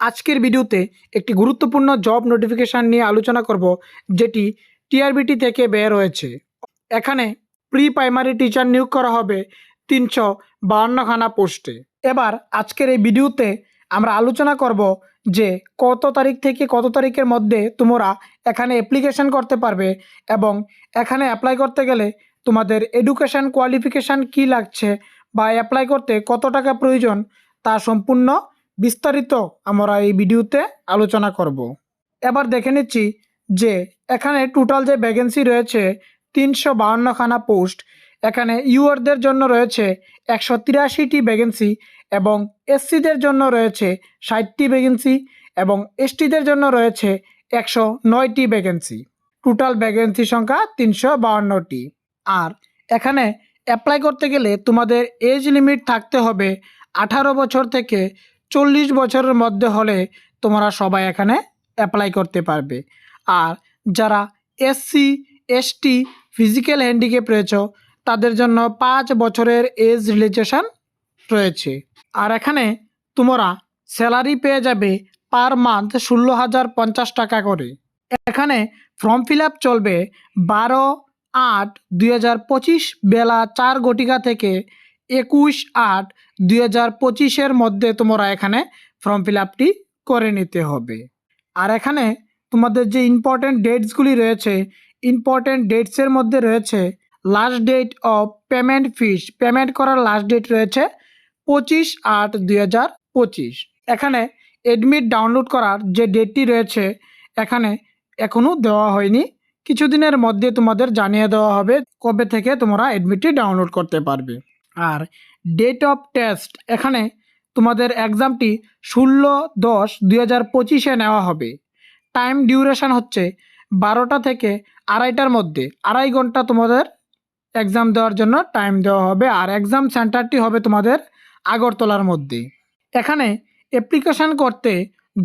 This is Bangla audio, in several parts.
আজকের ভিডিওতে একটি গুরুত্বপূর্ণ জব নোটিফিকেশান নিয়ে আলোচনা করব, যেটি টিআরবিটি থেকে বের হয়েছে। এখানে প্রি প্রাইমারি টিচার নিয়োগ করা হবে তিনশো বাহান্নখানা পোস্টে এবার আজকের এই ভিডিওতে আমরা আলোচনা করব যে কত তারিখ থেকে কত তারিখের মধ্যে তোমরা এখানে অ্যাপ্লিকেশন করতে পারবে এবং এখানে অ্যাপ্লাই করতে গেলে তোমাদের এডুকেশান কোয়ালিফিকেশান কী লাগছে বা অ্যাপ্লাই করতে কত টাকা প্রয়োজন তা সম্পূর্ণ বিস্তারিত আমরা এই ভিডিওতে আলোচনা করব। এবার দেখে নিচ্ছি যে এখানে টোটাল যে ভ্যাকেন্সি রয়েছে তিনশো বাহান্নখানা পোস্ট এখানে ইউয়ারদের জন্য রয়েছে একশো তিরাশিটি ভ্যাকেন্সি এবং এসসিদের জন্য রয়েছে ষাটটি ভ্যাকেন্সি এবং এসটিদের জন্য রয়েছে একশো নয়টি ভ্যাকেন্সি টোটাল ভ্যাকেন্সি সংখ্যা তিনশো বাহান্নটি। আর এখানে অ্যাপ্লাই করতে গেলে তোমাদের এজ লিমিট থাকতে হবে আঠারো বছর থেকে চল্লিশ বছরের মধ্যে হলে তোমরা সবাই এখানে অ্যাপ্লাই করতে পারবে। আর যারা এসসি এসটি ফিজিক্যাল হ্যান্ডিক্যাপ রয়েছ, তাদের জন্য পাঁচ বছরের এজ রিলেজেশন রয়েছে। আর এখানে তোমরা স্যালারি পেয়ে যাবে পার মান্থ ষোলো হাজার পঞ্চাশ টাকা করে। এখানে ফর্ম ফিল আপ চলবে বারো আট দুই বেলা চার ঘটিকা থেকে একুশ আট দুই হাজার পঁচিশের মধ্যে তোমরা এখানে ফর্ম ফিল আপটি করে নিতে হবে। আর এখানে তোমাদের যে ইম্পর্ট্যান্ট ডেটসগুলি রয়েছে ইম্পর্ট্যান্ট ডেটসের মধ্যে রয়েছে last date of payment fees payment করার লাস্ট ডেট রয়েছে পঁচিশ আট দুই হাজার পঁচিশ। এখানে এডমিট ডাউনলোড করার যে ডেটটি রয়েছে, এখানে এখনও দেওয়া হয়নি। কিছুদিনের মধ্যে তোমাদের জানিয়ে দেওয়া হবে কবে থেকে তোমরা এডমিটটি ডাউনলোড করতে পারবে। আর ডেট অফ টেস্ট এখানে তোমাদের এক্সামটি ষোলো দশ দুই হাজার পঁচিশে নেওয়া হবে। টাইম ডিউরেশন হচ্ছে বারোটা থেকে আড়াইটার মধ্যে। আড়াই ঘণ্টা তোমাদের এক্সাম দেওয়ার জন্য টাইম দেওয়া হবে আর এক্সাম সেন্টারটি হবে তোমাদের আগরতলার মধ্যে। এখানে অ্যাপ্লিকেশান করতে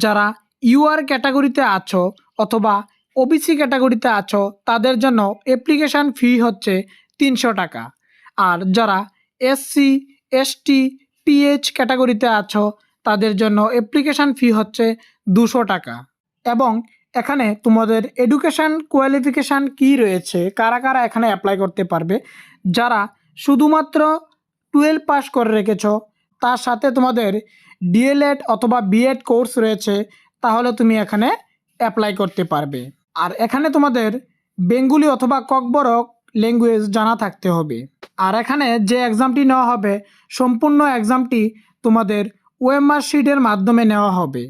যারা ইউআর ক্যাটাগরিতে আছো অথবা ওবিসি ক্যাটাগরিতে আছো, তাদের জন্য অ্যাপ্লিকেশান ফি হচ্ছে তিনশো টাকা। আর যারা এসসি এসটি পিএইচ ক্যাটাগরিতে আছো, তাদের জন্য অ্যাপ্লিকেশান ফি হচ্ছে দুশো টাকা। এবং এখানে তোমাদের এডুকেশান কোয়ালিফিকেশান কি রয়েছে, কারা কারা এখানে অ্যাপ্লাই করতে পারবে, যারা শুধুমাত্র টুয়েলভ পাস করে রেখেছো, তার সাথে তোমাদের ডিএলএড অথবা বিএড কোর্স রয়েছে, তাহলে তুমি এখানে অ্যাপ্লাই করতে পারবে। আর এখানে তোমাদের বেঙ্গুলি অথবা ককবরক ল্যাঙ্গুয়েজ জানা থাকতে হবে। আর এখানে যে এক্সামটি নেওয়া হবে, সম্পূর্ণ এক্সামটি তোমাদের ওএমআর শিটের মাধ্যমে নেওয়া হবে।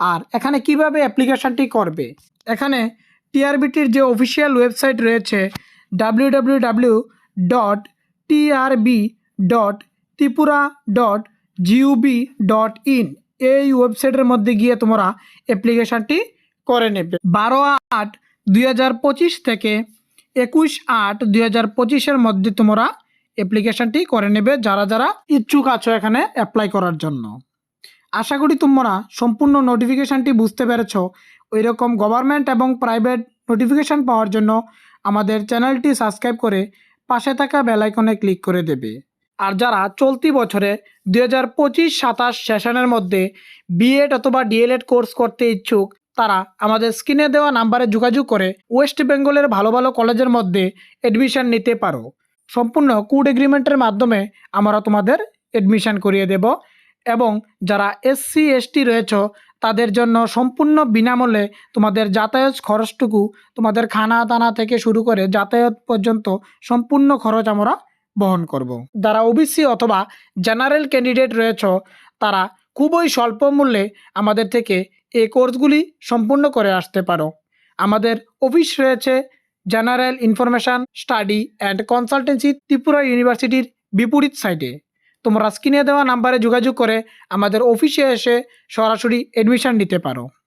আর এখানে কীভাবে অ্যাপ্লিকেশানটি করবে? এখানে টিআরবিটির যে অফিসিয়াল ওয়েবসাইট রয়েছে W W W dot dot Tripura dot dot in এই ওয়েবসাইটের মধ্যে গিয়ে তোমরা অ্যাপ্লিকেশানটি করে নেবে। বারো আট দুই থেকে একুশ আট দুই হাজার পঁচিশের মধ্যে তোমরা অ্যাপ্লিকেশানটি করে নেবে যারা যারা ইচ্ছুক আছো এখানে অ্যাপ্লাই করার জন্য। আশা করি তোমরা সম্পূর্ণ নোটিফিকেশানটি বুঝতে পেরেছ। ওই রকম গভর্নমেন্ট এবং প্রাইভেট নোটিফিকেশান পাওয়ার জন্য আমাদের চ্যানেলটি সাবস্ক্রাইব করে পাশে থাকা বেলাইকনে ক্লিক করে দেবে। আর যারা চলতি বছরে দুই হাজার পঁচিশ সাতাশ সেশনের মধ্যে বিএড অথবা ডিএলএড কোর্স করতে ইচ্ছুক তারা আমাদের স্ক্রিনে দেওয়া নাম্বারে যোগাযোগ করে ওয়েস্ট বেঙ্গলের ভালো ভালো কলেজের মধ্যে অ্যাডমিশন নিতে পারো সম্পূর্ণ কুড এগ্রিমেন্টের মাধ্যমে আমরা তোমাদের অ্যাডমিশন করিয়ে দেব এবং যারা এসসি এসটি রয়েছ, তাদের জন্য সম্পূর্ণ বিনামূল্যে তোমাদের যাতায়াত খরচটুকু তোমাদের খানা দানা থেকে শুরু করে যাতায়াত পর্যন্ত সম্পূর্ণ খরচ আমরা বহন করব। যারা ওবিসি অথবা জেনারেল ক্যান্ডিডেট রয়েছ, তারা খুবই স্বল্প মূল্যে আমাদের থেকে এই কোর্সগুলি সম্পূর্ণ করে আসতে পারো। আমাদের অফিস রয়েছে general information study and consultancy Tripura ইউনিভার্সিটির বিপরীত সাইটে তোমরা স্ক্রিনে দেওয়া নাম্বারে যোগাযোগ করে আমাদের অফিসে এসে সরাসরি অ্যাডমিশান নিতে পারো।